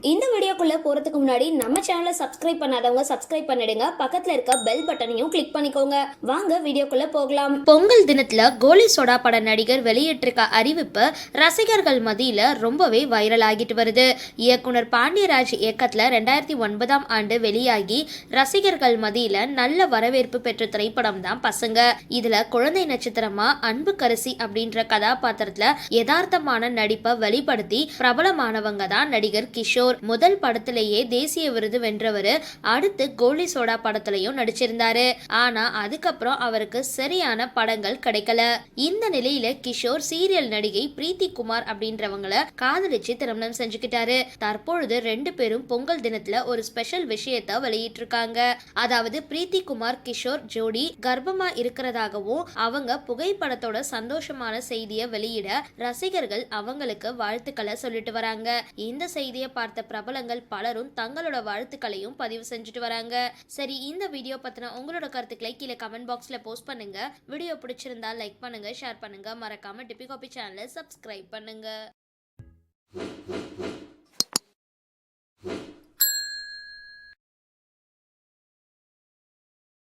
இந்த வீடியோக்குள்ளே போறதுக்கு முன்னாடி நம்ம சேனலை சப்ஸ்கிரைப் பண்ணாதவங்க சப்ஸ்கிரைப் பண்ணிடுங்க. பக்கத்துல இருக்க பெல் பட்டனையும் கிளிக் பண்ணிக்கோங்க. வாங்க வீடியோக்குள்ள போகலாம். பொங்கல் தினத்துல கோலி சோடா பட நடிகர் வெளியிட்டிருக்க அறிவிப்பு ரசிகர்கள் மத்தியில ரொம்பவே வைரல் ஆகிட்டு வருது. இயக்குனர் பாண்டியராஜ் இயக்கத்துல ரெண்டாயிரத்தி ஒன்பதாம் ஆண்டு வெளியாகி ரசிகர்கள் மத்தியில நல்ல வரவேற்பு பெற்ற திரைப்படம் தான் பசங்க. இதுல குழந்தை நட்சத்திரமா அன்பு கரிசி அப்படின்ற கதாபாத்திரத்துல யதார்த்தமான நடிப்பை வெளிப்படுத்தி பிரபலமானவங்க தான் நடிகர் கிஷோர். முதல் படத்திலேயே தேசிய விருது வென்றவர் அடுத்து கோலி சோடா படத்திலையும் நடிச்சிருந்தாரு. ஆனா அதுக்கப்புறம் அவருக்கு சரியான படங்கள் கிடைக்கல. இந்த நிலையில கிஷோர் சீரியல் நடிகை பிரீத்தி குமார் அப்படின்றவங்கள காதலிச்சு திருமணம் செஞ்சுக்கிட்டாரு. தற்பொழுது ரெண்டு பேரும் பொங்கல் தினத்துல ஒரு ஸ்பெஷல் விஷயத்த வெளியிட்டிருக்காங்க. அதாவது பிரீத்தி குமார் கிஷோர் ஜோடி கர்ப்பமா இருக்கிறதாகவும் அவங்க புகைப்படத்தோட சந்தோஷமான செய்தியை வெளியிட ரசிகர்கள் அவங்களுக்கு வாழ்த்துக்களை சொல்லிட்டு வராங்க. இந்த செய்தியை பார்த்த பிரபலங்கள் பலரும் தங்களோட வாழ்த்துக்களையும் பதிவு செஞ்சுட்டு வராங்க. சரி இந்த வீடியோ பத்தின உங்களோட கருத்துக்களை கீழே கமெண்ட் பாக்ஸ்ல போஸ்ட் பண்ணுங்க. வீடியோ பிடிச்சிருந்தா லைக் பண்ணுங்க ஷேர் பண்ணுங்க. மறக்காம டிபி காபி சேனலை சப்ஸ்கிரைப் பண்ணுங்க.